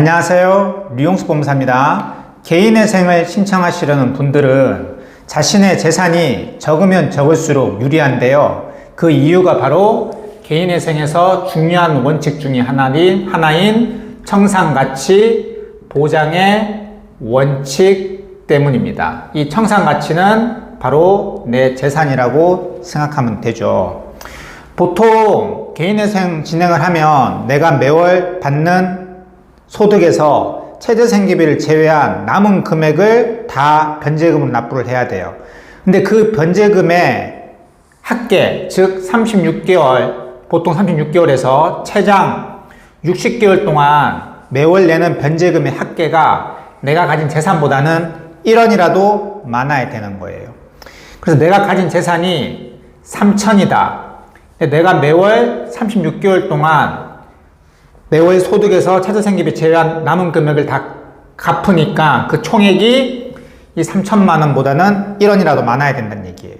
안녕하세요. 류용수 법무사입니다. 개인회생을 신청하시려는 분들은 자신의 재산이 적으면 적을수록 유리한데요. 그 이유가 바로 개인회생에서 중요한 원칙 중의 하나인, 하나인 청산가치 보장의 원칙 때문입니다. 이 청산가치는 바로 내 재산이라고 생각하면 되죠. 보통 개인회생 진행을 하면 내가 매월 받는 소득에서 최저 생계비를 제외한 남은 금액을 다 변제금으로 납부를 해야 돼요. 근데 그 변제금의 합계, 즉 36개월, 보통 36개월에서 최장 60개월 동안 매월 내는 변제금의 합계가 내가 가진 재산보다는 1원이라도 많아야 되는 거예요. 그래서 내가 가진 재산이 3천이다. 내가 매월 36개월 동안 매월 소득에서 최저생계비 제외한 남은 금액을 다 갚으니까 그 총액이 이 3천만 원보다는 1원이라도 많아야 된다는 얘기예요.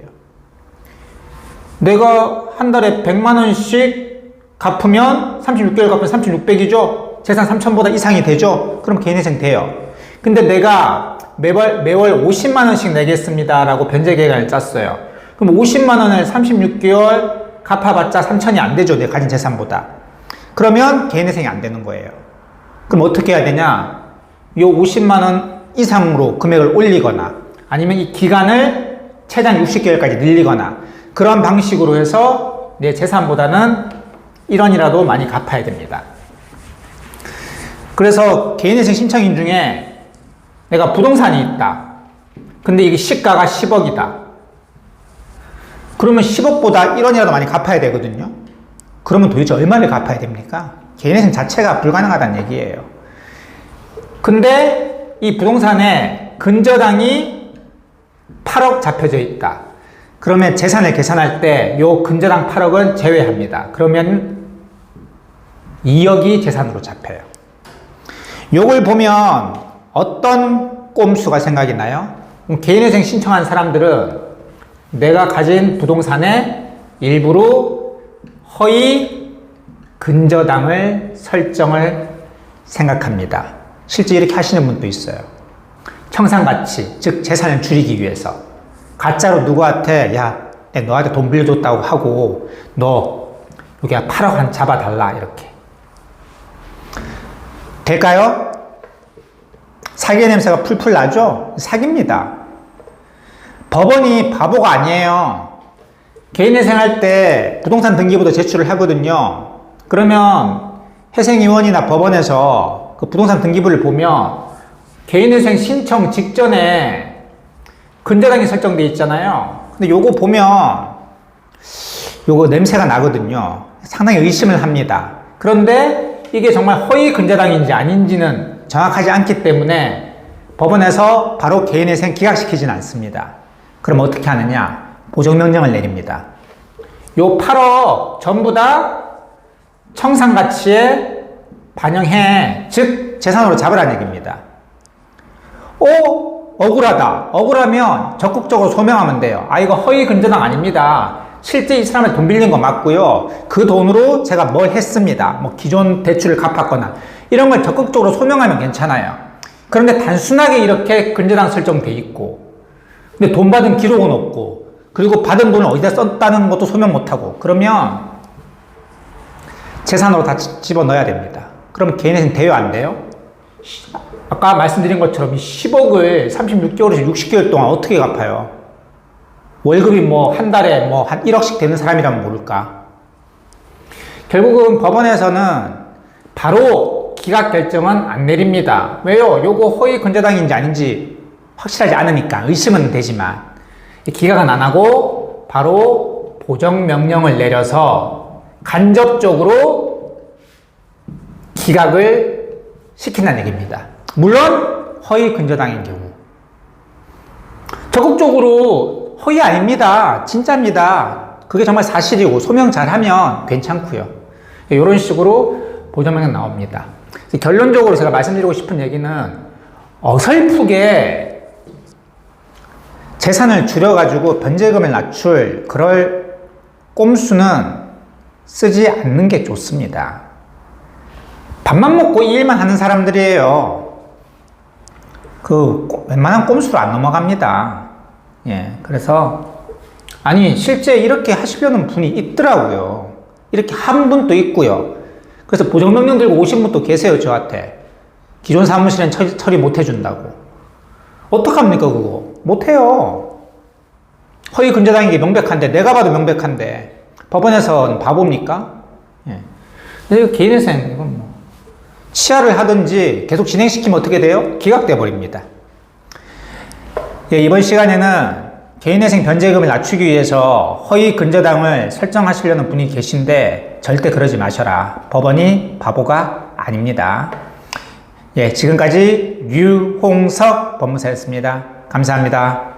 내가 한 달에 100만 원씩 갚으면 36개월 갚으면 3600이죠. 재산 3천보다 이상이 되죠. 그럼 개인회생 돼요. 근데 내가 매월 매월 50만 원씩 내겠습니다라고 변제 계획을 짰어요. 그럼 50만 원을 36개월 갚아봤자 3천이 안 되죠. 내 가진 재산보다. 그러면 개인회생이 안 되는 거예요. 그럼 어떻게 해야 되냐? 요 50만 원 이상으로 금액을 올리거나 아니면 이 기간을 최장 60개월까지 늘리거나 그런 방식으로 해서 내 재산보다는 1원이라도 많이 갚아야 됩니다. 그래서 개인회생 신청인 중에 내가 부동산이 있다. 근데 이게 시가가 10억이다. 그러면 10억보다 1원이라도 많이 갚아야 되거든요. 그러면 도대체 얼마를 갚아야 됩니까? 개인회생 자체가 불가능하다는 얘기예요. 근데 이 부동산에 근저당이 8억 잡혀져 있다. 그러면 재산을 계산할 때 요 근저당 8억은 제외합니다. 그러면 2억이 재산으로 잡혀요. 요걸 보면 어떤 꼼수가 생각이 나요? 개인회생 신청한 사람들은 내가 가진 부동산의 일부로 허위 근저당을 설정을 생각합니다. 실제 이렇게 하시는 분도 있어요. 청산가치, 즉 재산을 줄이기 위해서 가짜로 누구한테 야, 내 너한테 돈 빌려줬다고 하고 너 여기 8억 한 잡아달라 이렇게 될까요? 사기의 냄새가 풀풀 나죠? 사기입니다. 법원이 바보가 아니에요. 개인회생 할 때 부동산 등기부도 제출을 하거든요. 그러면 회생위원이나 법원에서 그 부동산 등기부를 보면 개인회생 신청 직전에 근저당이 설정돼 있잖아요. 근데 요거 보면 요거 냄새가 나거든요. 상당히 의심을 합니다. 그런데 이게 정말 허위 근저당인지 아닌지는 정확하지 않기 때문에 법원에서 바로 개인회생 기각시키진 않습니다. 그럼 어떻게 하느냐? 보정명령을 내립니다. 요 8억 전부 다 청산가치에 반영해, 즉 재산으로 잡으라는 얘기입니다. 오, 억울하다. 억울하면 적극적으로 소명하면 돼요. 아, 이거 허위 근저당 아닙니다. 실제 이 사람의 돈 빌린 거 맞고요. 그 돈으로 제가 뭘 했습니다. 뭐 기존 대출을 갚았거나 이런 걸 적극적으로 소명하면 괜찮아요. 그런데 단순하게 이렇게 근저당 설정돼 있고 근데 돈 받은 기록은 없고 그리고 받은 돈을 어디다 썼다는 것도 소명 못하고 그러면 재산으로 다 집어넣어야 됩니다. 그럼 개인회생 돼요 안 돼요? 아까 말씀드린 것처럼 10억을 36개월에서 60개월 동안 어떻게 갚아요? 월급이 뭐 한 달에 뭐 한 1억씩 되는 사람이라면 모를까? 결국은 법원에서는 바로 기각 결정은 안 내립니다. 왜요? 요거 허위 근저당인지 아닌지 확실하지 않으니까 의심은 되지만 기각은 안 하고 바로 보정 명령을 내려서 간접적으로 기각을 시킨다는 얘기입니다. 물론 허위 근저당인 경우 적극적으로 허위 아닙니다. 진짜입니다. 그게 정말 사실이고 소명 잘하면 괜찮고요. 이런 식으로 보정명령 나옵니다. 결론적으로 제가 말씀드리고 싶은 얘기는 어설프게 재산을 줄여가지고 변제금을 낮출 그럴 꼼수는 쓰지 않는 게 좋습니다. 밥만 먹고 이 일만 하는 사람들이에요. 그 꼬- 웬만한 꼼수로 안 넘어갑니다. 예, 그래서 아니 실제 이렇게 하시려는 분이 있더라고요. 이렇게 한 분도 있고요. 그래서 보정명령 들고 오신 분도 계세요 저한테. 기존 사무실엔 처리, 처리 못 해준다고. 어떡합니까 그거? 못해요. 허위 근저당인 게 명백한데 내가 봐도 명백한데 법원에서는 바보입니까? 예. 근데 개인회생 이건 뭐 치아를 하든지 계속 진행시키면 어떻게 돼요? 기각돼 버립니다. 예, 이번 시간에는 개인회생 변제금을 낮추기 위해서 허위 근저당을 설정하시려는 분이 계신데 절대 그러지 마셔라. 법원이 바보가 아닙니다. 예, 지금까지 유홍석 법무사였습니다. 감사합니다.